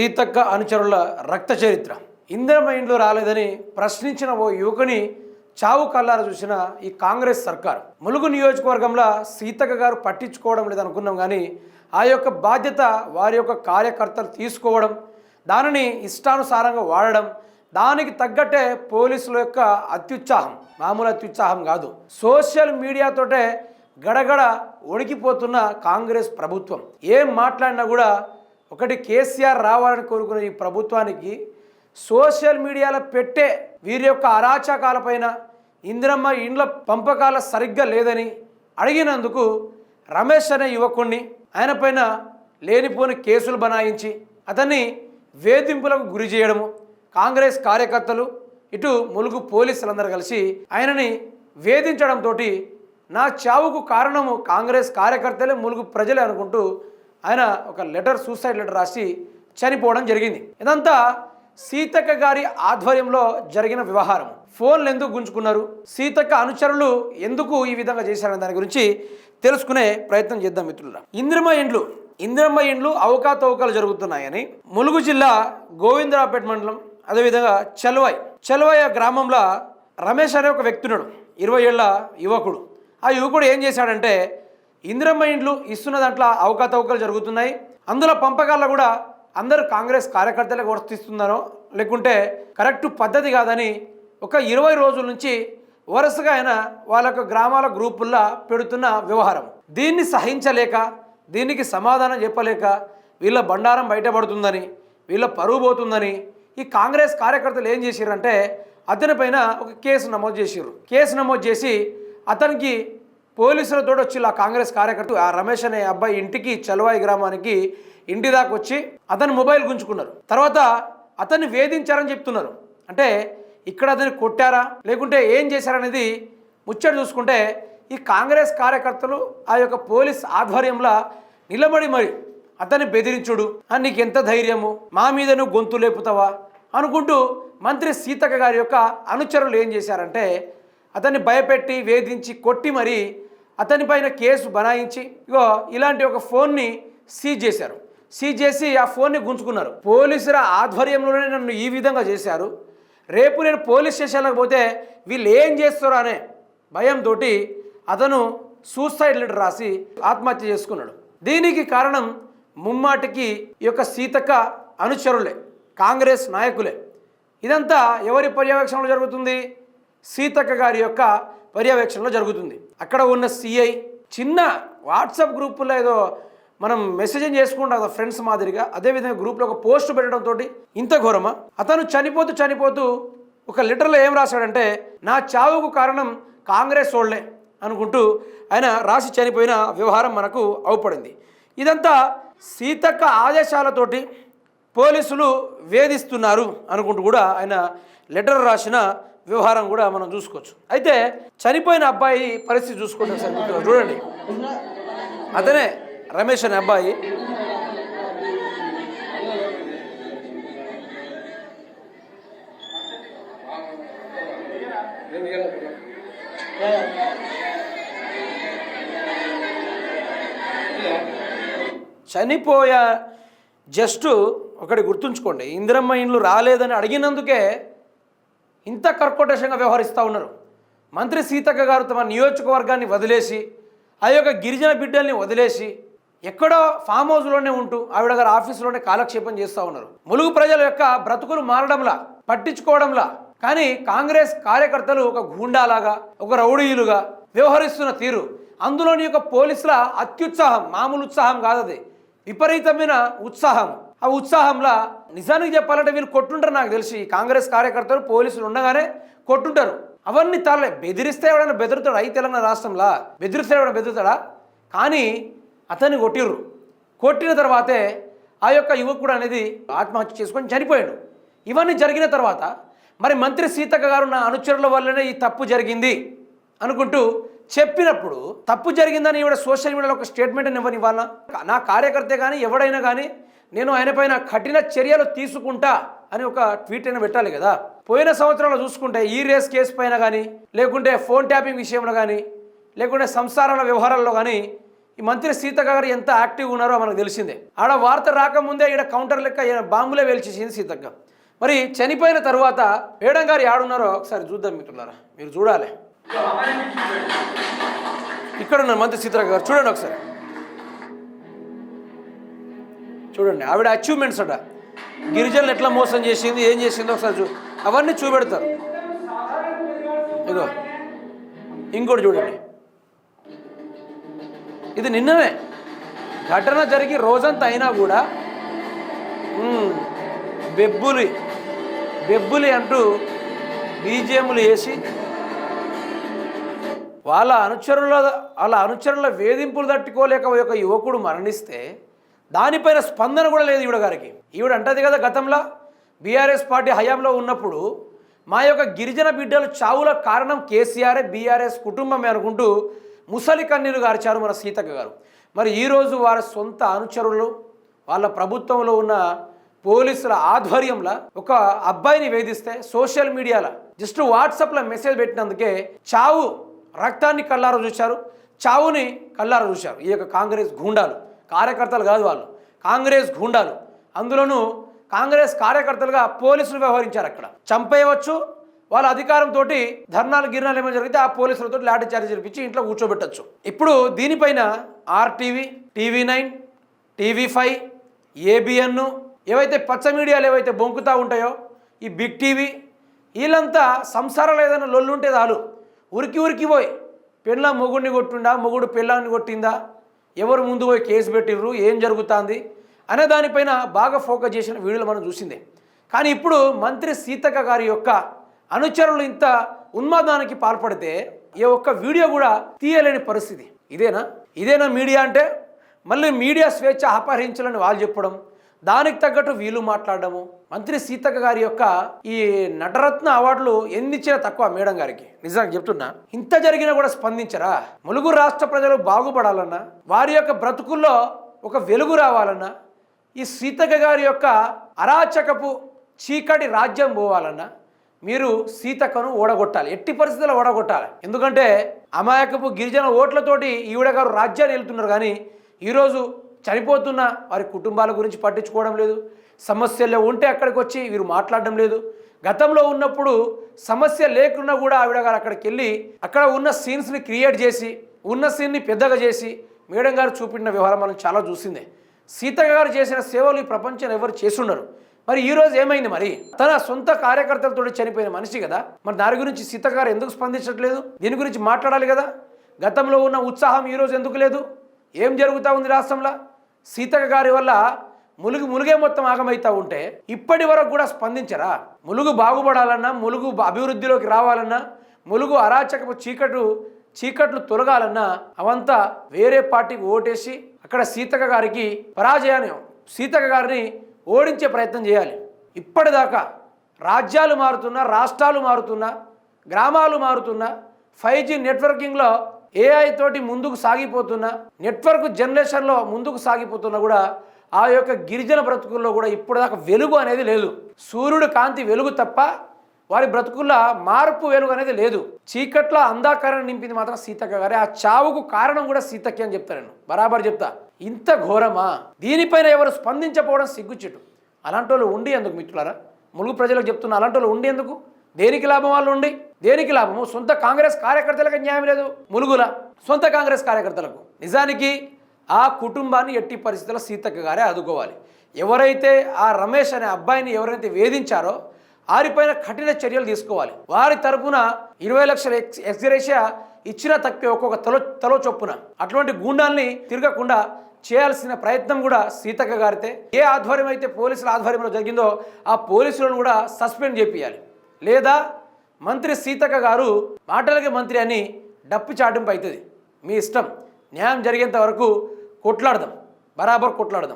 సీతక్క అనుచరుల రక్త చరిత్ర. ఇందిరమ్మ ఇండ్లు రాలేదని ప్రశ్నించిన ఓ యువకుని చావు కల్లార చూసిన ఈ కాంగ్రెస్ సర్కారు. ములుగు నియోజకవర్గంలో సీతక్క గారు పట్టించుకోవడం లేదనుకున్నాం కానీ ఆ యొక్క బాధ్యత వారి యొక్క కార్యకర్తలు తీసుకోవడం దానిని ఇష్టానుసారంగా వాడడం దానికి తగ్గట్టే పోలీసుల యొక్క అత్యుత్సాహం మామూలు అత్యుత్సాహం కాదు. సోషల్ మీడియాతోటే గడగడ వణికిపోతున్న కాంగ్రెస్ ప్రభుత్వం. ఏం మాట్లాడినా కూడా ఒకటి కేసీఆర్ రావాలని కోరుకునే ఈ ప్రభుత్వానికి సోషల్ మీడియాలో పెట్టే వీరి యొక్క అరాచకాలపైన ఇందిరమ్మ ఇండ్ల పంపకాల సరిగ్గా లేదని అడిగినందుకు రమేష్ అనే యువకుణ్ణి ఆయన పైన లేనిపోని కేసులు బనాయించి అతన్ని వేధింపులకు గురి చేయడము కాంగ్రెస్ కార్యకర్తలు ఇటు ములుగు పోలీసులందరూ కలిసి ఆయనని వేధించడంతో నా చావుకు కారణము కాంగ్రెస్ కార్యకర్తలే ములుగు ప్రజలే అనుకుంటూ ఆయన ఒక లెటర్ సూసైడ్ లెటర్ రాసి చనిపోవడం జరిగింది. ఇదంతా సీతక్క గారి ఆధ్వర్యంలో జరిగిన వ్యవహారం. ఫోన్లు ఎందుకు గుంజుకున్నారు? సీతక్క అనుచరులు ఎందుకు ఈ విధంగా చేశారనే దాని గురించి తెలుసుకునే ప్రయత్నం చేద్దాం మిత్రుల ఇంద్రమ ఇండ్లు ఇంద్రమ్మ ఇండ్లు అవకాతవకాలు జరుగుతున్నాయని ములుగు జిల్లా గోవిందరావుపేట మండలం అదేవిధంగా చల్వాయ్ చల్వాయ గ్రామంలో రమేష్ అనే ఒక వ్యక్తి ఉన్నాడు ఇరవై ఏళ్ళ యువకుడు. ఆ యువకుడు ఏం చేశాడంటే ఇందిరమ్మ ఇండ్లు ఇస్తున్న దాంట్లో అవకతవకలు జరుగుతున్నాయి. అందులో పంపకాల్లో కూడా అందరూ కాంగ్రెస్ కార్యకర్తలకు వర్తిస్తున్నారో లేకుంటే కరెక్ట్ పద్ధతి కాదని ఒక ఇరవై రోజుల నుంచి వరుసగా ఆయన వాళ్ళ యొక్క గ్రామాల గ్రూపుల్లో పెడుతున్న వ్యవహారం. దీన్ని సహించలేక దీనికి సమాధానం చెప్పలేక వీళ్ళ బండారం బయటపడుతుందని వీళ్ళ పరువు పోతుందని ఈ కాంగ్రెస్ కార్యకర్తలు ఏం చేశారంటే అతని పైన ఒక కేసు నమోదు చేశారు కేసు నమోదు చేసి అతనికి పోలీసుల వచ్చి ఆ కాంగ్రెస్ కార్యకర్త ఆ రమేష్ అనే అబ్బాయి ఇంటికి చలవాయి గ్రామానికి ఇంటి దాకా వచ్చి అతని మొబైల్ గుంజుకున్నారు. తర్వాత అతన్ని వేధించారని చెప్తున్నారు. అంటే ఇక్కడ అతన్ని కొట్టారా? లేకుంటే ఏం చేశారనేది ముచ్చట చూసుకుంటే ఈ కాంగ్రెస్ కార్యకర్తలు ఆ యొక్క పోలీస్ ఆధ్వర్యంలో నిలబడి మరి అతన్ని బెదిరించుడు. నీకు ఎంత ధైర్యము? మా మీద నువ్వు గొంతు లేపుతావా? అనుకుంటూ మంత్రి సీతక్క గారి యొక్క అనుచరులు ఏం చేశారంటే అతన్ని భయపెట్టి వేధించి కొట్టి మరి అతని పైన కేసు బనాయించి ఇగో ఇలాంటి ఒక ఫోన్ని సీజ్ చేశారు. సీజ్ చేసి ఆ ఫోన్ని గుంజుకున్నారు. పోలీసుల ఆధ్వర్యంలోనే నన్ను ఈ విధంగా చేశారు. రేపు నేను పోలీస్ స్టేషన్లకు పోతే వీళ్ళు ఏం చేస్తారో అనే భయంతో అతను సూసైడ్ లెటర్ రాసి ఆత్మహత్య చేసుకున్నాడు. దీనికి కారణం ముమ్మాటికి ఈ యొక్క సీతక్క అనుచరులే కాంగ్రెస్ నాయకులే. ఇదంతా ఎవరి పర్యవేక్షణలో జరుగుతుంది? సీతక్క గారి యొక్క పర్యవేక్షణలో జరుగుతుంది. అక్కడ ఉన్న సిఐ చిన్న వాట్సాప్ గ్రూపుల్లో ఏదో మనం మెసేజింగ్ చేసుకుంటాం ఫ్రెండ్స్ మాదిరిగా అదేవిధంగా గ్రూప్లో ఒక పోస్ట్ పెట్టడంతో ఇంత ఘోరమా? అతను చనిపోతూ చనిపోతూ ఒక లెటర్లో ఏం రాశాడంటే నా చావుకు కారణం కాంగ్రెస్ వాళ్ళే అనుకుంటూ ఆయన రాసి చనిపోయిన వ్యవహారం మనకు అవుపడింది. ఇదంతా సీతక్క ఆదేశాలతోటి పోలీసులు వేధిస్తున్నారు అనుకుంటూ కూడా ఆయన లెటర్ రాసిన వ్యవహారం కూడా మనం చూసుకోవచ్చు. అయితే చనిపోయిన అబ్బాయి పరిస్థితి చూసుకుంటాం సార్ మీకు చూడండి. అతనే రమేష్ అనే అబ్బాయి. చనిపోయా జస్ట్ ఒకటి గుర్తుంచుకోండి. ఇందిరమ్మ ఇండ్లు రాలేదని అడిగినందుకే ఇంత కర్కోటేషంగా వ్యవహరిస్తూ ఉన్నారు. మంత్రి సీతక్క గారు తమ నియోజకవర్గాన్ని వదిలేసి ఆ యొక్క గిరిజన బిడ్డల్ని వదిలేసి ఎక్కడో ఫామ్ హౌస్లోనే ఉంటూ ఆవిడ గారు ఆఫీసులోనే కాలక్షేపం చేస్తూ ఉన్నారు. ములుగు ప్రజల యొక్క బ్రతుకులు మారడంలా పట్టించుకోవడంలా కానీ కాంగ్రెస్ కార్యకర్తలు ఒక గూండాలాగా ఒక రౌడీయులుగా వ్యవహరిస్తున్న తీరు అందులోని యొక్క పోలీసుల అత్యుత్సాహం మామూలు ఉత్సాహం కాదది. విపరీతమైన ఉత్సాహం. ఆ ఉత్సాహంలో నిజానికి చెప్పాలంటే వీళ్ళు కొట్టుంటారు నాకు తెలిసి. ఈ కాంగ్రెస్ కార్యకర్తలు పోలీసులు ఉండగానే కొట్టుంటారు. అవన్నీ తరలే. బెదిరిస్తే ఎవడైనా బెదురుతాడా? అయితే తెలంగాణ రాష్ట్రంలో? బెదిరిస్తే ఎవడైనా బెదురుతాడా? కానీ అతన్ని కొట్టిర్రు. కొట్టిన తర్వాతే ఆ యొక్క యువకుడు అనేది ఆత్మహత్య చేసుకొని చనిపోయాడు. ఇవన్నీ జరిగిన తర్వాత మరి మంత్రి సీతక్క గారు నా అనుచరుల వల్లనే ఈ తప్పు జరిగింది అనుకుంటూ చెప్పినప్పుడు తప్పు జరిగిందని ఇవిడ సోషల్ మీడియాలో ఒక స్టేట్మెంట్ ఇవ్వని ఇవ్వాలా నా కార్యకర్తే కానీ ఎవడైనా కానీ నేను ఆయన పైన కఠిన చర్యలు తీసుకుంటా అని ఒక ట్వీట్ అయినా పెట్టాలి కదా. పోయిన సంవత్సరంలో చూసుకుంటే ఈ రేస్ కేసు పైన కానీ లేకుంటే ఫోన్ ట్యాపింగ్ విషయంలో కానీ లేకుంటే సంసారాల వ్యవహారాల్లో కానీ ఈ మంత్రి సీతక్క గారు ఎంత యాక్టివ్ ఉన్నారో మనకు తెలిసిందే. ఆడ వార్త రాకముందే ఈడ కౌంటర్ లెక్క బాంబులే వేల్చేసింది సీతక్క. మరి చనిపోయిన తర్వాత వేడం గారు ఆడున్నారో ఒకసారి చూద్దాం మిత్రులారా. మీరు చూడాలి. ఇక్కడ ఉన్నారు మంత్రి సీతక్క గారు చూడండి ఒకసారి. చూడండి. ఆవిడ అచీవ్మెంట్స్ అట. గిరిజనులు ఎట్లా మోసం చేసింది ఏం చేసిందో ఒకసారి చూ అవన్నీ చూపెడతారు. ఇదో ఇంకోటి చూడండి. ఇది నిన్ననే ఘటన జరిగి రోజంతా అయినా కూడా బెబ్బులి బెబ్బులి అంటూ బీజేములు వేసి వాళ్ళ అనుచరుల వాళ్ళ అనుచరుల వేధింపులు తట్టుకోలేక ఒక యువకుడు మరణిస్తే దానిపైన స్పందన కూడా లేదు ఈవిడ గారికి. ఈవిడ అంటది కదా గతంలో బీఆర్ఎస్ పార్టీ హయాంలో ఉన్నప్పుడు మా యొక్క గిరిజన బిడ్డలు చావుల కారణం కేసీఆర్ బీఆర్ఎస్ కుటుంబమే అనుకుంటూ ముసలి కన్నీరు గార్చారు మన సీతక్క గారు. మరి ఈరోజు వారి సొంత అనుచరులు వాళ్ళ ప్రభుత్వంలో ఉన్న పోలీసుల ఆధ్వర్యంలో ఒక అబ్బాయిని వేధిస్తే సోషల్ మీడియాలో జస్ట్ వాట్సాప్లో మెసేజ్ పెట్టినందుకే చావు రక్తాన్ని కళ్ళారు చూశారు చావుని కళ్ళారు చూశారు ఈ యొక్క కాంగ్రెస్ గూండాలు. కార్యకర్తలు కాదు వాళ్ళు. కాంగ్రెస్ గూండాలు. అందులోనూ కాంగ్రెస్ కార్యకర్తలుగా పోలీసులు వ్యవహరించారు అక్కడ. చంపేయవచ్చు. వాళ్ళ అధికారంతో ధర్నాలు గిర్నాలు ఏమైనా జరిగితే ఆ పోలీసులతో లాఠీ చార్జ్ జరిపించి ఇంట్లో కూర్చోబెట్టచ్చు. ఇప్పుడు దీనిపైన RTV TV nine TV five ABN ఏవైతే పచ్చ మీడియాలు ఏవైతే బొంకుతూ ఉంటాయో ఈ బిగ్ టీవీ వీళ్ళంతా సంసారాలు ఏదైనా లొల్లుంటే చాలు. ఉరికి ఉరికి పోయి పెళ్ళ మొగుడిని కొట్టిండా మొగుడు పెళ్ళాన్ని కొట్టిందా? ఎవరు ముందు పోయి కేసు పెట్టిర్రు? ఏం జరుగుతుంది? అనే దానిపైన బాగా ఫోకస్ చేసిన వీడియోలు మనం చూసిందే. కానీ ఇప్పుడు మంత్రి సీతక్క గారి యొక్క అనుచరులు ఇంత ఉన్మాదానికి పాల్పడితే ఏ ఒక్క వీడియో కూడా తీయలేని పరిస్థితి. ఇదేనా? ఇదేనా మీడియా అంటే? మళ్ళీ మీడియా స్వేచ్ఛ అపహరించాలని వాళ్ళు చెప్పడం దానికి తగ్గట్టు వీళ్ళు మాట్లాడడము మంత్రి సీతక్క గారి యొక్క ఈ నటరత్న అవార్డులు ఎన్నిచ్చినా తక్కువ మేడం గారికి. నిజంగా చెప్తున్నా ఇంత జరిగినా కూడా స్పందించరా? ములుగు రాష్ట్ర ప్రజలు బాగుపడాలన్నా వారి యొక్క బ్రతుకుల్లో ఒక వెలుగు రావాలన్నా ఈ సీతక్క గారి యొక్క అరాచకపు చీకటి రాజ్యం పోవాలన్నా మీరు సీతక్కను ఓడగొట్టాలి ఎట్టి పరిస్థితుల్లో ఓడగొట్టాలి. ఎందుకంటే అమాయకపు గిరిజన ఓట్లతోటి ఈవిడ గారు రాజ్యాన్ని వెళ్తున్నారు కానీ ఈరోజు చనిపోతున్న వారి కుటుంబాల గురించి పట్టించుకోవడం లేదు సమస్యల్లో ఉంటే అక్కడికి వచ్చి వీరు మాట్లాడడం లేదు. గతంలో ఉన్నప్పుడు సమస్య లేకున్నా కూడా ఆవిడ గారు అక్కడికి వెళ్ళి అక్కడ ఉన్న సీన్స్ని క్రియేట్ చేసి ఉన్న సీన్ని పెద్దగా చేసి మేడం గారు చూపిన వ్యవహారం మనం చాలా చూసిందే. సీతక్క గారు చేసిన సేవలు ఈ ప్రపంచంలో ఎవరు చేస్తున్నారు మరి ఈ రోజు ఏమైంది మరి? తన సొంత కార్యకర్తలతో చనిపోయిన మనిషి కదా. మరి దాని గురించి సీతక్క గారు ఎందుకు స్పందించట్లేదు? దీని గురించి మాట్లాడాలి కదా. గతంలో ఉన్న ఉత్సాహం ఈ రోజు ఎందుకు లేదు? ఏం జరుగుతూ ఉంది రాష్ట్రంలో? సీతక్క గారి వల్ల ములుగు ములుగే మొత్తం ఆగమవుతూ ఉంటే ఇప్పటి వరకు కూడా స్పందించరా? ములుగు బాగుపడాలన్నా ములుగు అభివృద్ధిలోకి రావాలన్నా ములుగు అరాచకపు చీకటు చీకట్లు తొలగాలన్నా అవంతా వేరే పార్టీకి ఓటేసి అక్కడ సీతక్క గారికి పరాజయాన్ని సీతక్క గారిని ఓడించే ప్రయత్నం చేయాలి. ఇప్పటిదాకా రాజ్యాలు మారుతున్నా రాష్ట్రాలు మారుతున్నా గ్రామాలు మారుతున్నా ఫైవ్ జీ నెట్వర్కింగ్లో ఏఐ తోటి ముందుకు సాగిపోతున్నా నెట్వర్క్ జనరేషన్లో ముందుకు సాగిపోతున్నా కూడా ఆ యొక్క గిరిజన బ్రతుకుల్లో కూడా ఇప్పటిదాకా వెలుగు అనేది లేదు. సూర్యుడు కాంతి వెలుగు తప్ప వారి బ్రతుకుల్లో మార్పు వెలుగు అనేది లేదు. చీకట్లో అంధాకారాన్ని నింపింది మాత్రం సీతక్క గారే. ఆ చావుకు కారణం కూడా సీతక్కి అని చెప్తా నేను. బరాబర్ చెప్తా. ఇంత ఘోరమా? దీనిపైన ఎవరు స్పందించకపోవడం సిగ్గుచెట్టు. అలాంటి వాళ్ళు ఉండి ఎందుకు మిత్రులారా? ములుగు ప్రజలకు చెప్తున్న అలాంటి వాళ్ళు ఉండి ఎందుకు? దేనికి లాభం వాళ్ళు ఉండి? దేనికి లాభము? సొంత కాంగ్రెస్ కార్యకర్తలకు న్యాయం లేదు ములుగుల. సొంత కాంగ్రెస్ కార్యకర్తలకు. నిజానికి ఆ కుటుంబాన్ని ఎట్టి పరిస్థితుల్లో సీతక్క గారే ఆదుకోవాలి. ఎవరైతే ఆ రమేష్ అనే అబ్బాయిని ఎవరైతే వేధించారో వారిపైన కఠిన చర్యలు తీసుకోవాలి. వారి తరపున ఇరవై లక్షల ఎక్స్ ఎక్స్గ్రేషియా ఇచ్చిన తప్పే ఒక్కొక్క తలో తలో చొప్పున. అటువంటి గూండాల్ని తిరగకుండా చేయాల్సిన ప్రయత్నం కూడా సీతక్క గారితే. ఏ ఆధ్వర్యం అయితే పోలీసుల ఆధ్వర్యంలో జరిగిందో ఆ పోలీసులను కూడా సస్పెండ్ చేపియాలి. లేదా మంత్రి సీతక్క గారు మాటలకి మంత్రి అని డప్పు చాటింపు అవుతుంది. మీ ఇష్టం. న్యాయం జరిగేంత వరకు కొట్లాడదాం. బరాబర్ కొట్లాడదాం.